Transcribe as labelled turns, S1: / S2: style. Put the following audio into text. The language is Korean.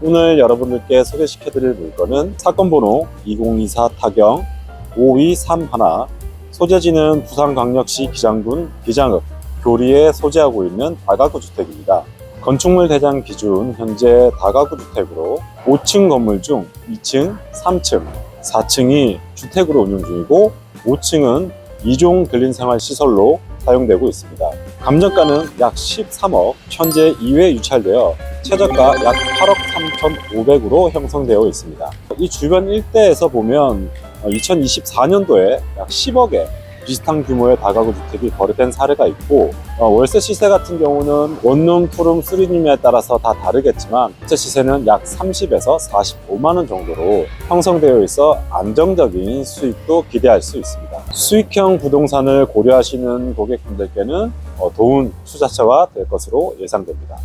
S1: 오늘 여러분들께 소개시켜드릴 물건은 사건 번호 2024 타경 5231 소재지는 부산광역시 기장군 기장읍 교리에 소재하고 있는 다가구 주택입니다. 건축물 대장 기준 현재 다가구 주택으로 5층 건물 중 2층, 3층, 4층이 주택으로 운영 중이고 5층은 이종 근린생활 시설로 사용되고 있습니다. 감정가는 약 13억, 현재 2회 유찰되어 최저가 약 8억 3,500으로 형성되어 있습니다. 이 주변 일대에서 보면 2024년도에 약 10억에 비슷한 규모의 다가구 주택이 거래된 사례가 있고 어, 월세 시세 같은 경우는 원룸, 투룸, 쓰리룸에 따라서 다 다르겠지만 실제 시세는 약 30에서 45만 원 정도로 형성되어 있어 안정적인 수익도 기대할 수 있습니다. 수익형 부동산을 고려하시는 고객분들께는 어, 좋은 투자처가 될 것으로 예상됩니다.